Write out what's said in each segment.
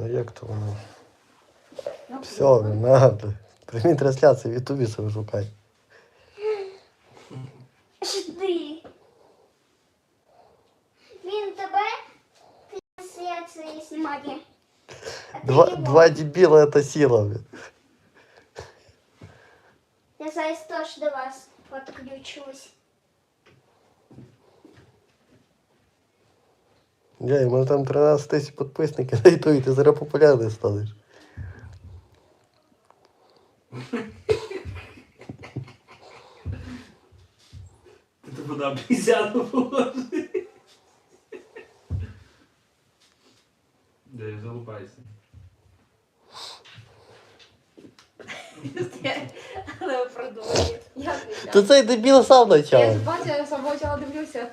Ну як то воно? Все, не надо. Прямі трансляції в Ютубі себе шукай. Жди. Він тебе трансляції знімає. А ти Два, його. два дебіла це сила. блін. Я зараз теж до вас підключусь. Я, у мене там 13 тисяч підписників, і то і ти зараз популярний станеш. Ти типу на обізяну положи. Де, залупайся. Але продовжує. Я То цей дебіл сам Я почав. ж бачу, я самого почала дивлюся.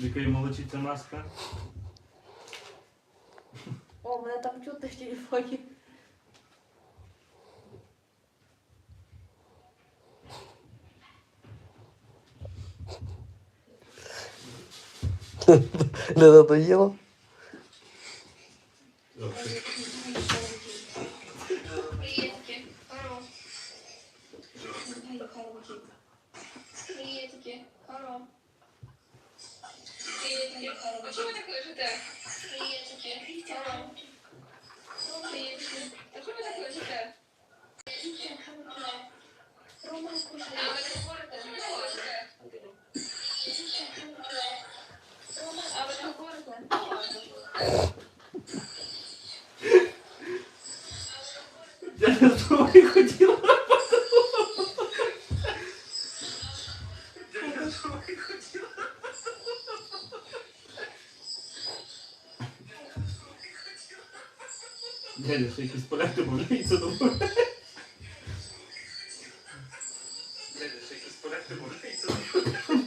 Яка йому лечиться маска? О, мене там чути в телефоні. Не надоїло? Окей. Приветики. Хоро. Приветики. Хоро. А що ви так лежите? Приветики. Хоро. А що ви так лежите? Так говорите? Що? А ви так? Я не думаю, Дядя, ще якісь якісь порядки можуть думаю. Дядя, ще якісь порядки можуть думаю.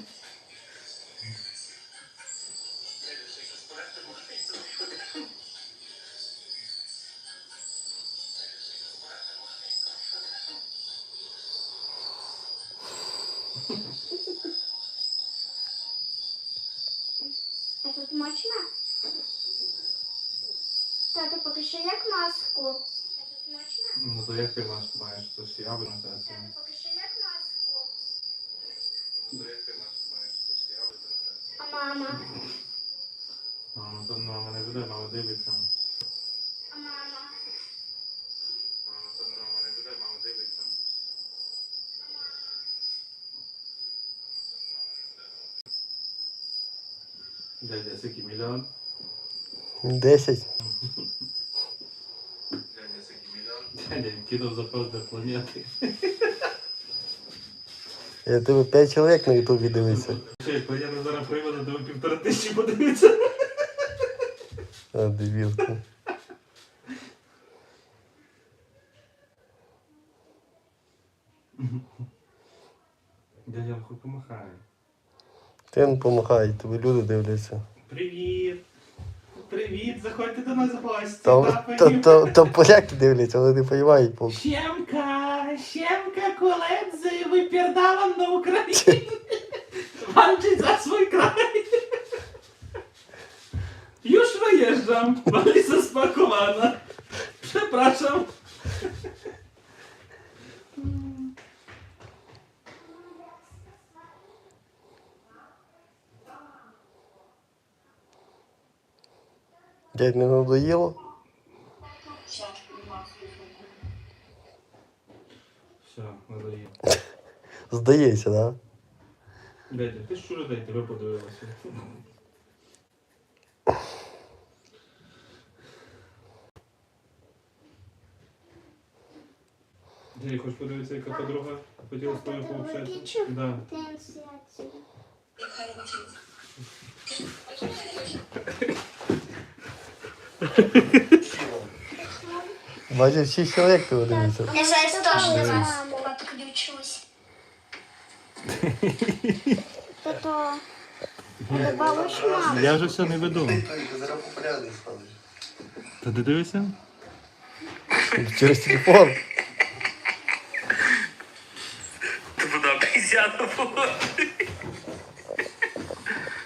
А тут можна? Тато, покажи як маску. Ну то як ти маску маєш? Це ж я трансляцію. Тато, покажи як маску. Ну то як ти маску маєш? Це ж я буду. А мама? А, ну то мама не буде, мама дивиться. А мама? А, ну то мама не буде, мама дивиться. Дядя, скільки мільйон? Десять. Кинув запрос до планети. Я тебе п'ять чоловік на Ютубі дивиться. Планета зараз приведе, то півтора тисячі подивиться. А, дебіл. Дядя, хуй помахай. Ти не помахай, тебе люди дивляться. Привіт! Привіт, заходьте до нас в гості. Там, там, там, там поляки дивляться, вони не розуміють поки. Siemka, siemka koledzy, wypierdalam na Ukrainie. Walczyć za swój kraj. Już wyjeżdżam, waliza spakowana. Przepraszam. Дядь не надоїло? Все, надоїв. Здається, да? Дядя, ти що людей тебе подивилася? Дядя, хочеш подивитися, яка подруга хотіла з тобою пообщатися? Да. трансляцію. Бачиш, шість чоловік тебе дивиться. Я зараз теж до вас підключусь. Тато, добавиш маму? Я вже все не веду. Ти. Та ти дивишся? Через телефон. Вона обізяна була.